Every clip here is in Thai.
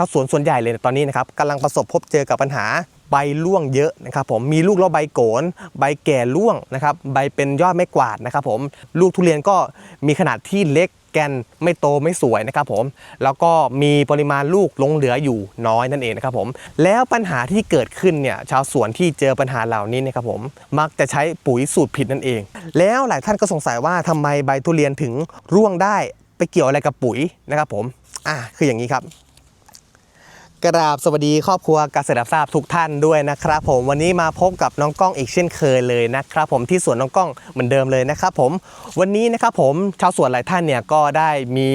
ชาวสวนส่วนใหญ่เลยตอนนี้นะครับกำลังประสบพบเจอกับปัญหาใบร่วงเยอะนะครับผมมีลูกแล้วใบโกน ใบแก่ร่วงนะครับใบเป็นยอดไม่กวาดนะครับผมลูกทุเรียนก็มีขนาดที่เล็กแกนไม่โตไม่สวยนะครับผมแล้วก็มีปริมาณลูกลงเหลืออยู่น้อยนั่นเองนะครับผมแล้วปัญหาที่เกิดขึ้นเนี่ยชาวสวนที่เจอปัญหาเหล่านี้นะครับผมมักจะใช้ปุ๋ยสูตรผิดนั่นเอง แล้วหลายท่านก็สงสัยว่าทำไมใบทุเรียนถึงร่วงได้ไปเกี่ยวอะไรกับปุ๋ยนะครับผมอะคืออย่างนี้ครับ กราบสวัสดีครอบครัวเกษตรทราบทุกท่านด้วยนะครับผมวันนี้มาพบกับน้องกล้องอีกเช่นเคยเลยนะครับผมที่สวนน้องกล้องเหมือนเดิมเลยนะครับผมวันนี้นะครับผมชาวสวนหลายท่านเนี่ยก็ได้มี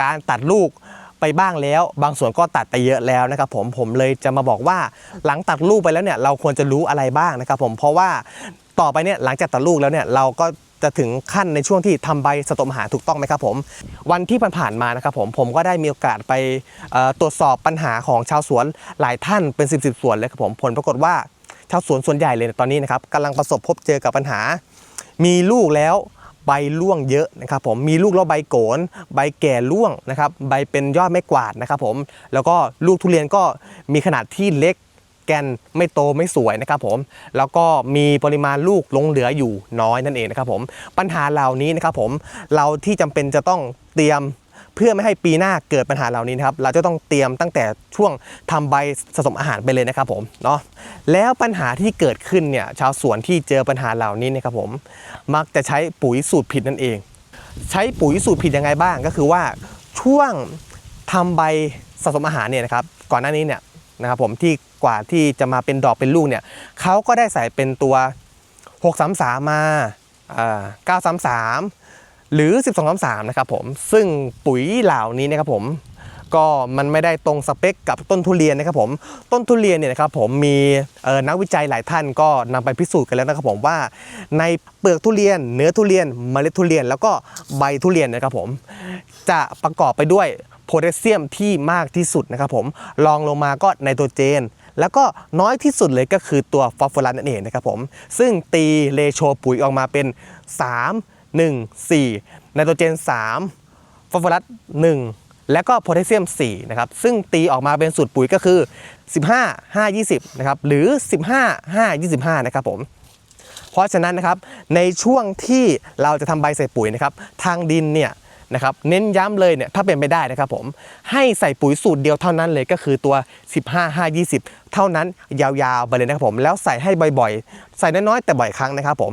การตัดลูกไปบ้างแล้ว บางส่วนก็ตัดไปเยอะแล้วนะครับผมผมเลยจะมาบอกว่าหลังตัดลูกไปแล้วเนี่ยเราควรจะรู้อะไรบ้างนะครับผมเพราะว่าต่อไปเนี่ยหลังจากตัดลูกแล้วเนี่ยเราก็ จะถึงขั้นในช่วงที่ทำใบสตมอาหาถูกต้องไหมครับผม วันที่ผ่านๆมานะครับผมผมก็ได้มีโอกาสไปตรวจสอบปัญหาของชาวสวนหลายท่านเป็นสิบสิบสวนเลยครับผมผลปรากฏว่าชาวสวนส่วนใหญ่เลยตอนนี้นะครับกำลังประสบพบเจอกับปัญหา มีลูกแล้วใบร่วงเยอะนะครับผมมีลูกแล้วใบโกน ใบแก่ร่วงนะครับใบเป็นยอดไม่กวาดนะครับผมแล้วก็ลูกทุเรียนก็มีขนาดที่เล็ก แกนไม่โตไม่สวยนะครับผมแล้วก็มีปริมาณลูกลงเหลืออยู่น้อยนั่นเองนะครับผมปัญหาเหล่านี้นะครับผมเราที่จำเป็นจะต้องเตรียมเพื่อไม่ให้ปีหน้าเกิดปัญหาเหล่านี้นะครับ เราจะต้องเตรียมตั้งแต่ช่วงทำใบสะสมอาหารไปเลยนะครับผมเนาะแล้วปัญหาที่เกิดขึ้นเนี่ยชาวสวนที่เจอปัญหาเหล่านี้นะครับผมมักจะใช้ปุ๋ยสูตรผิดนั่นเอง ใช้ปุ๋ยสูตรผิดยังไงบ้างก็คือว่าช่วงทำใบสะสมอาหารเนี่ยนะครับก่อนหน้านี้เนี่ย นะครับผมที่กว่าที่จะมาเป็นดอกเป็นลูกเนี่ยเขาก็ได้ใส่เป็นตัว 633มาอ่า933 หรือ 1233 นะครับผมซึ่งปุ๋ยเหล่านี้นะครับผมก็มันไม่ได้ตรงสเปคกับต้นทุเรียนนะครับผมต้นทุเรียนเนี่ยนะครับผมมีนักวิจัยหลายท่านก็นำไปพิสูจน์กันแล้วนะครับผมว่าในเปลือกทุเรียน เนื้อทุเรียน เมล็ดทุเรียน แล้วก็ใบทุเรียนนะครับผมจะประกอบไปด้วย โพแทสเซียมที่มากที่สุดนะครับผมรองลงมาก็ไนโตรเจน แล้วก็น้อยที่สุดเลยก็คือตัวฟอสฟอรัสนั่นเองนะครับผมซึ่งตีเลโชปุ๋ยออกมาเป็น 3 1 4ไนโตรเจน 3ฟอสฟอรัส1 แล้วก็โพแทสเซียม4นะครับซึ่งตีออกมาเป็นสูตรปุ๋ยก็คือ 15 5 20นะครับหรือ 15 5 25นะครับผมเพราะฉะนั้นนะครับในช่วงที่เราจะทำใบใส่ปุ๋ยนะครับทางดินเนี่ย นะครับเน้นย้ำเลยเนี่ยถ้าเป็นไปได้นะครับผมให้ใส่ปุ๋ยสูตรเดียวเท่านั้นเลยก็คือตัว 15 5 20 เท่านั้นยาวๆไปเลยนะครับผมแล้วใส่ให้บ่อยๆ ใส่น้อยๆแต่บ่อยครั้งนะครับผม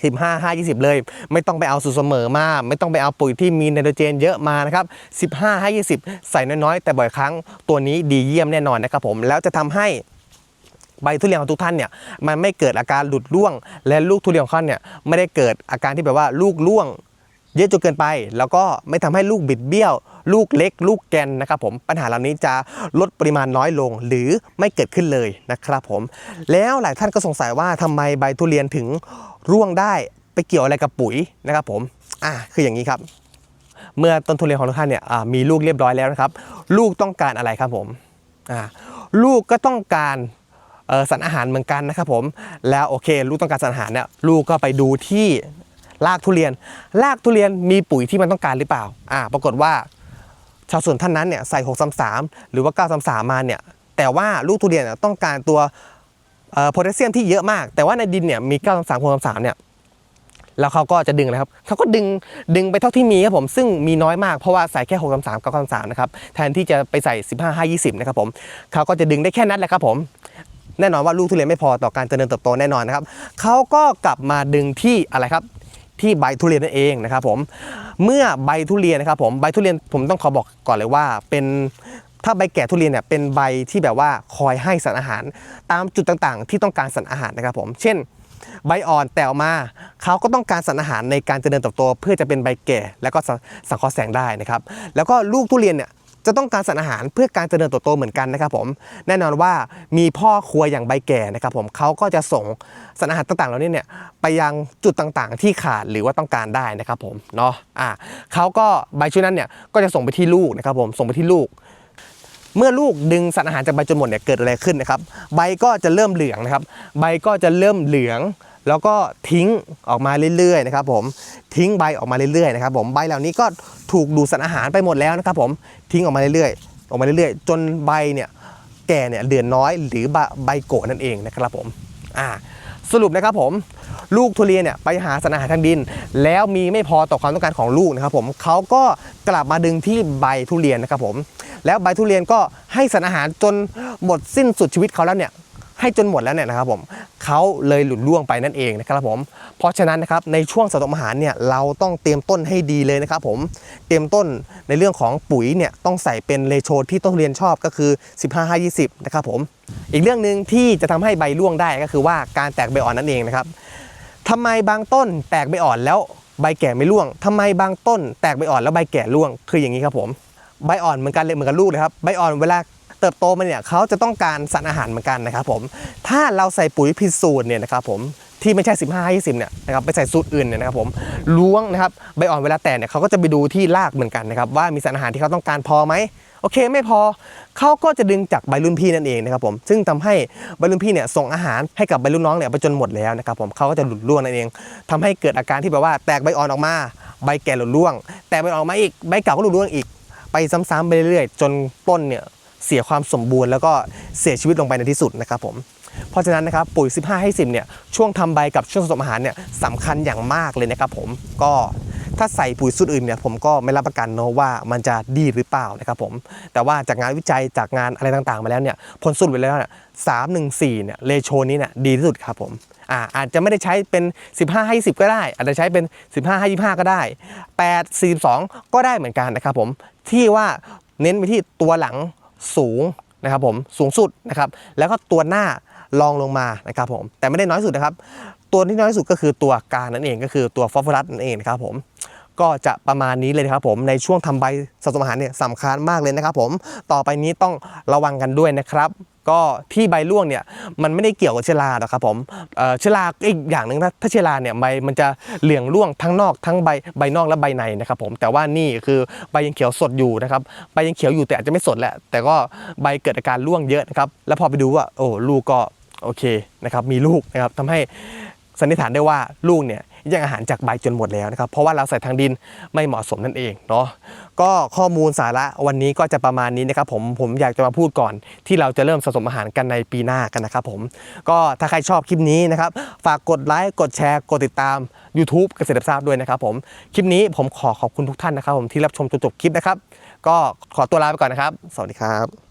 15 5 20 เลย ไม่ต้องไปเอาสูตรเสมอมา ไม่ต้องไปเอาปุ๋ยที่มีไนโตรเจนเยอะมานะครับ15 5 20 ใส่น้อยๆ แต่บ่อยครั้งตัวนี้ดีเยี่ยมแน่นอนนะครับผมแล้วจะทำให้ใบทุเรียนของทุกท่านเนี่ยมันไม่เกิดอาการหลุดร่วง และลูกทุเรียนของท่านเนี่ยไม่ได้เกิดอาการที่แบบว่าลูกร่วง เยอะจนเกินไป แล้วก็ไม่ทำให้ลูกบิดเบี้ยว ลูกเล็ก ลูกแกนนะครับผมปัญหาเหล่านี้จะลดปริมาณน้อยลงหรือไม่เกิดขึ้นเลยนะครับผม แล้วหลายท่านก็สงสัยว่าทำไมใบทุเรียนถึงร่วงได้ไปเกี่ยวอะไรกับปุ๋ยนะครับผมอะคืออย่างนี้ครับ เมื่อต้นทุเรียนของทุกท่านเนี่ยมีลูกเรียบร้อยแล้วนะครับ ลูกต้องการอะไรครับผมอ่าลูกก็ต้องการสารอาหารเหมือนกันนะครับผม แล้วโอเค ลูกต้องการสารอาหารเนี่ยลูกก็ไปดูที่ รากทุเรียน รากทุเรียนมีปุ๋ยที่มันต้องการหรือเปล่า อ่า ปรากฏว่า ชาวสวนท่านนั้นเนี่ยใส่633หรือว่า933มาเนี่ย แต่ว่าลูกทุเรียนต้องการตัวโพแทสเซียมที่เยอะมาก แต่ว่าในดินเนี่ยมี933 633เนี่ย แล้วเขาก็จะดึงนะครับ เขาก็ดึงดึงไปเท่าที่มีครับผม ซึ่งมีน้อยมาก เพราะว่าใส่แค่6 3 3 9 3 3นะครับ แทนที่จะไปใส่15 5 20นะครับผม เขาก็จะดึงได้แค่นั้นแหละครับผมแน่นอนว่าลูกทุเรียนไม่พอต่อการเจริญเติบโตแน่นอนนะครับ เขาก็กลับมาดึงที่อะไรครับ ที่ใบทุเรียนนั่นเองนะครับผมเมื่อใบทุเรียนนะครับผมใบทุเรียนผมต้องขอบอกก่อนเลยว่า เป็นถ้าใบแก่ทุเรียนเนี่ยเป็นใบที่แบบว่าคอยให้สารอาหาร ตามจุดต่างๆ ที่ต้องการสารอาหารนะครับผมเช่นใบอ่อนแต่ออกมาเขาก็ต้องการสารอาหารในการเจริญเติบโตเพื่อจะเป็นใบแก่ แล้วก็สังเคราะห์แสงได้นะครับ แล้วก็ลูกทุเรียนเนี่ย จะต้องการสารอาหารเพื่อการเจริญเติบโตเหมือนกันนะครับผมแน่นอนว่ามีพ่อครัวอย่างใบแก่นะครับผมเขาก็จะส่งสารอาหารต่างๆเหล่านี้เนี่ยไปยังจุดต่างๆ ที่ขาดหรือว่าต้องการได้นะครับผมเนาะอ่าเขาก็ใบชุดนั้นเนี่ยก็จะส่งไปที่ลูกนะครับผมส่งไปที่ลูกเมื่อลูกดึงสารอาหารจากใบจนหมดเนี่ยเกิดอะไรขึ้นนะครับ ใบก็จะเริ่มเหลืองนะครับ ใบก็จะเริ่มเหลือง แล้วก็ทิ้งออกมาเรื่อยๆนะครับผมทิ้งใบออกมาเรื่อยๆนะครับผมใบเหล่านี้ก็ถูกดูดสารอาหารไปหมดแล้วนะครับผมทิ้งออกมาเรื่อยๆลงมาเรื่อยๆ จนใบเนี่ยแก่เนี่ยเดือนน้อยหรือใบใบโกะนั่นเองนะครับผมอ่าสรุปนะครับผมลูกทุเรียนเนี่ยไปหาสารอาหารทางดิน แล้วมีไม่พอต่อความต้องการของลูกนะครับผมเขาก็กลับมาดึงที่ใบทุเรียนนะครับผมแล้วใบทุเรียนก็ให้สารอาหารจนหมดสิ้นสุดชีวิตเขาแล้วเนี่ย ให้จนหมดแล้วเนี่ยนะครับผมเขาเลยหลุดล่วงไปนั่นเองนะครับผม เพราะฉะนั้นนะครับในช่วงสะสมอาหารเนี่ยเราต้องเตรียมต้นให้ดีเลยนะครับผมเตรียมต้นในเรื่องของปุ๋ยเนี่ยต้องใส่เป็นเลโชที่ต้นเรียนชอบก็คือ 15 5 20 นะครับผม อีกเรื่องหนึ่งที่จะทำให้ใบร่วงได้ก็คือว่าการแตกใบอ่อนนั่นเองนะครับทำไมบางต้นแตกใบอ่อนแล้วใบแก่ไม่ร่วงทำไมบางต้นแตกใบอ่อนแล้วใบแก่ร่วง คืออย่างนี้ครับผม ใบอ่อนเหมือนกันเลยเหมือนกับลูกเลยครับ ใบอ่อนเวลา เติบโตมาเนี่ยเขาจะต้องการสารอาหารเหมือนกันนะครับผมถ้าเราใส่ปุ๋ยผิดสูตรเนี่ยนะครับผมที่ไม่ใช่ 15 20เนี่ยนะครับไปใส่สูตรอื่นเนี่ยนะครับผมล้วงนะครับใบอ่อนเวลาแตกเนี่ยเขาก็จะไปดูที่รากเหมือนกันนะครับว่ามีสารอาหารที่เขาต้องการพอไหมโอเคไม่พอเขาก็จะดึงจากใบรุ่นพี่นั่นเองนะครับผมซึ่งทำให้ใบรุ่นพี่เนี่ยส่งอาหารให้กับใบรุ่นน้องเนี่ยไปจนหมดแล้วนะครับผมเขาก็จะหลุดร่วงนั่นเองทำให้เกิดอาการที่แบบว่าแตกใบอ่อนออกมา ใบแก่หลุดร่วง แตกใบอ่อนออกมาอีกใบเก่าก็หลุดร่วงอีก ไปซ้ำๆไปเรื่อยๆ จนต้นเนี่ย เสียความสมบูรณ์แล้วก็เสียชีวิตลงไปในที่สุดนะครับผมเพราะฉะนั้นนะครับปุ๋ย 15 ให้ 10เนี่ยช่วงทำใบกับช่วงผสมอาหารเนี่ยสำคัญอย่างมากเลยนะครับผมก็ถ้าใส่ปุ๋ยสูตรอื่นเนี่ยผมก็ไม่รับประกันเนอะว่ามันจะดีหรือเปล่านะครับผมแต่ว่าจากงานวิจัยจากงานอะไรต่างๆ มาแล้วเนี่ยผลสรุปไปแล้วเนี่ยสามหนึ่งสี่เนี่ยเลโชนี้เนี่ยดีที่สุดครับผมอ่าอาจจะไม่ได้ใช้เป็น 15 ให้ 10 ก็ได้ อาจจะใช้เป็น 15 ให้ 25 ก็ได้ 8 42 ก็ได้เหมือนกันนะครับผมที่ว่าเน้นไปที่ตัวหลัง สูงนะครับผมสูงสุดนะครับแล้วก็ตัวหน้ารองลงมานะครับผมแต่ไม่ได้น้อยสุดนะครับ ตัวที่น้อยสุดก็คือตัวกลางนั่นเองก็คือตัวฟอสฟอรัสนั่นเองนะครับผมก็จะประมาณนี้เลยนะครับผมในช่วงทำใบสะสมอาหารเนี่ยสำคัญมากเลยนะครับผมต่อไปนี้ต้องระวังกันด้วยนะครับ ก็ที่ใบร่วงเนี่ยมันไม่ได้เกี่ยวกับเชื้อราหรอกครับผมเเชื้อราอีกอย่างหนึ่งนะถ้าเชื้อราเนี่ยใบมันจะเหลืองร่วงทั้งนอกทั้งใบใบนอกและใบในนะครับผมแต่ว่านี่คือใบยังเขียวสดอยู่นะครับใบยังเขียวอยู่แต่อาจจะไม่สดแหละแต่ก็ใบเกิดอาการร่วงเยอะนะครับแล้วพอไปดูว่าโอ้ลูกก็โอเคนะครับมีลูกนะครับทำให้สันนิษฐานได้ว่าลูกเนี่ย แย่งอาหารจากใบจนหมดแล้วนะครับเพราะว่าเราใส่ทางดินไม่เหมาะสมนั่นเองเนาะก็ข้อมูลสาระวันนี้ก็จะประมาณนี้นะครับผมผมอยากจะมาพูดก่อน ที่เราจะเริ่มสะสมอาหารกันในปีหน้ากันนะครับผมก็ถ้าใครชอบคลิปนี้นะครับฝากกดไลค์กดแชร์กดติดตาม YouTube เกษตรทราบด้วยนะครับผมคลิปนี้ผมขอขอบคุณทุกท่านนะครับผมที่รับชมจนจบคลิปนะครับก็ขอตัวลาไปก่อนนะครับ สวัสดีครับ